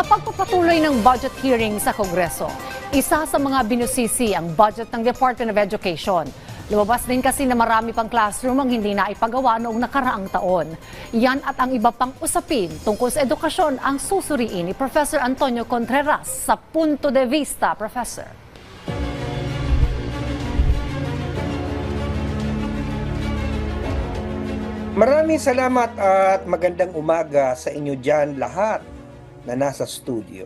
Sa pagpapatuloy ng budget hearing sa Kongreso, isa sa mga binusisi ang budget ng Department of Education. Lumabas din kasi na marami pang classroom ang hindi na ipagawa noong nakaraang taon. Yan at ang iba pang usapin tungkol sa edukasyon ang susuriin ni Professor Antonio Contreras sa Punto de Vista, Professor. Maraming salamat at magandang umaga sa inyo dyan lahat na nasa studio.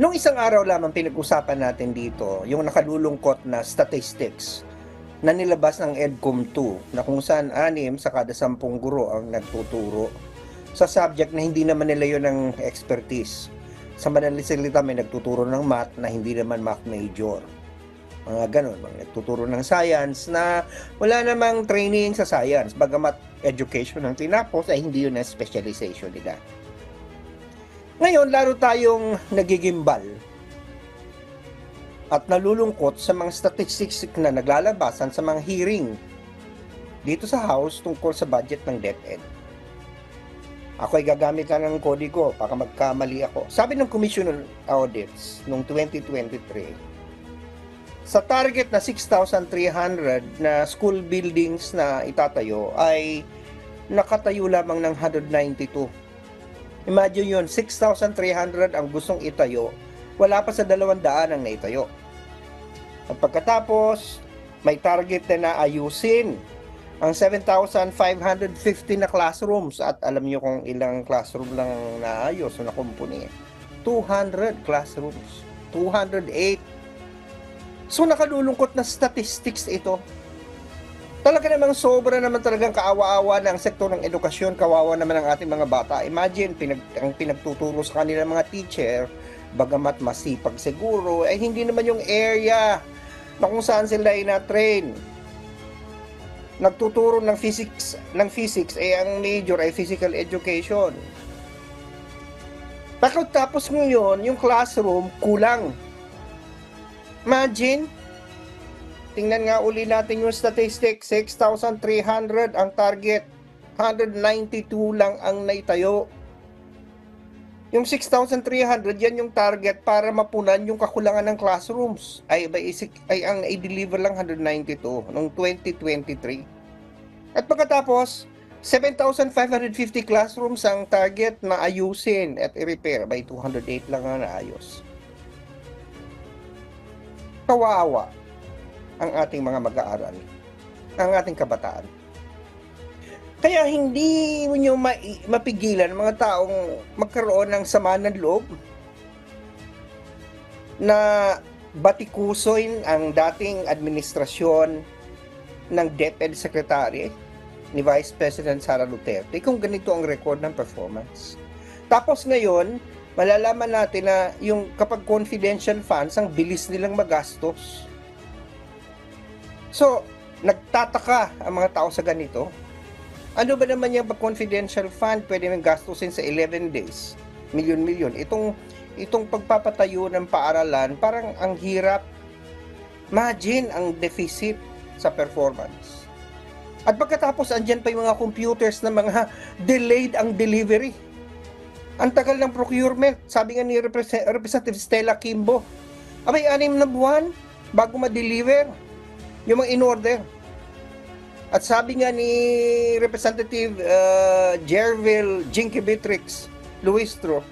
Nung isang araw lamang pinag-usapan natin dito, yung nakalulungkot na statistics na nilabas ng EDCOM 2 na kung saan anim sa kada sampung guro ang nagtuturo sa subject na hindi naman nila yun ang expertise. Sa madaling salita, may nagtuturo ng math na hindi naman math major. Mga ganun, mga nagtuturo ng science na wala namang training sa science. Bagamat education ang tinapos, ay hindi yun ang specialization nila. Ngayon, lalo tayong nagigimbal at nalulungkot sa mga statistics na naglalabasan sa mga hearing dito sa House tungkol sa budget ng DepEd. Ako ay gagamit lang ng kodigo baka magkamali ako. Sabi ng Commission on Audits noong 2023, sa target na 6,300 na school buildings na itatayo ay nakatayo lamang ng 192. Imagine yun, 6,300 ang gustong itayo, wala pa sa 200 ang naitayo. At pagkatapos, may target na naayusin ang 7,550 na classrooms at alam nyo kung ilang classroom lang naayos o nakumpuni. 200 classrooms. 208 So nakalulungkot na statistics ito. Talaga namang sobra naman talagang kaawa-awa ng sektor ng edukasyon, kawawa naman ang ating mga bata. Imagine, pinag, ang pinagtuturo sa kanila mga teacher, bagamat masipag siguro, ay hindi naman yung area na kung saan sila ay na-train. Nagtuturo ng physics, ng physics, eh ang major ay physical education. Tapos ngayon, yung classroom, kulang. Imagine, tingnan nga uli natin yung statistic, 6,300 ang target, 192 lang ang naitayo. Yung 6,300, yan yung target para mapunan yung kakulangan ng classrooms. Ay, ay, ay ang i-deliver lang 192 noong 2023. At pagkatapos, 7,550 classrooms ang target na ayusin at i-repair. By 208 lang ang naayos kawawa ang ating mga mag-aaral, ang ating kabataan. Kaya hindi nyo ma- mapigilan mga taong magkaroon ng sama ng loob na batikusoin ang dating administrasyon ng DepEd Secretary ni Vice President Sara Duterte kung ganito ang record ng performance. Tapos ngayon, malalaman natin na yung kapag confidential funds, ang bilis nilang magastos. So, nagtataka ang mga tao sa ganito. Ano ba naman yung confidential fund pwede mong gastusin sa 11 days? Milyon-milyon. Itong, itong pagpapatayo ng paaralan, parang ang hirap. Imagine ang deficit sa performance. At pagkatapos, andyan pa yung mga computers na mga delayed ang delivery. Ang tagal ng procurement, sabi nga ni Repres- Representative Stella Kimbo, abay, anim na buwan bago ma-deliver yung mga in-order. At sabi nga ni Representative uh, Jerville Jinky Beatrix Luistro,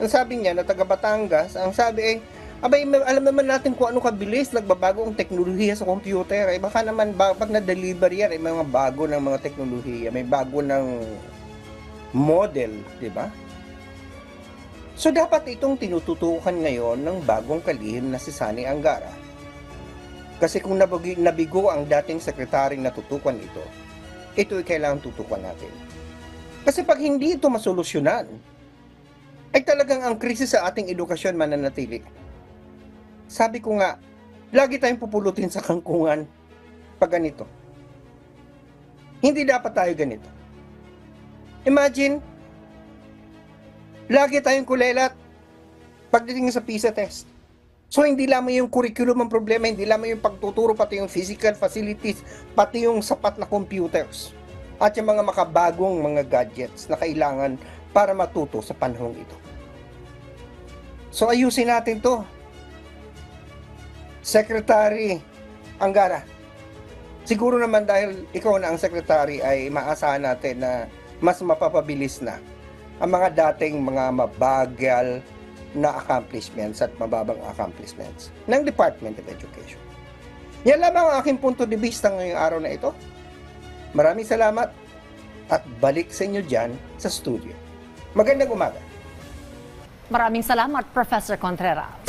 ang sabi niya na taga Batangas, ang sabi ay, abay, alam naman natin kung ano kabilis, nagbabago ang teknolohiya sa computer. Ay baka naman, pag na-deliver yan, ay mga bago ng mga teknolohiya, may bago ng model, di ba? So dapat itong tinututukan ngayon ng bagong kalihim na si Sani Angara. Kasi kung nabagi, nabigo ang dating sekretaryong natutukan ito, ito ay kailangan tutukan natin. Kasi pag hindi ito masolusyonan, ay talagang ang krisis sa ating edukasyon mananatili. Sabi ko nga, lagi tayong pupulutin sa kangkungan pag ganito. Hindi dapat tayo ganito. Imagine, lagi tayong kulelat pagdating sa PISA test. So hindi lamang yung curriculum ang problema, hindi lamang yung pagtuturo, pati yung physical facilities, pati yung sapat na computers. At yung mga makabagong mga gadgets na kailangan para matuto sa panahong ito. So ayusin natin to. Secretary Angara, siguro naman dahil ikaw na ang secretary ay maasahan natin na mas mapapabilis na ang mga dating mga mabagal na accomplishments at mababang accomplishments ng Department of Education. Yan lamang ang aking punto de vista ngayong araw na ito. Maraming salamat at balik sa inyo dyan sa studio. Magandang umaga. Maraming salamat, Professor Contreras.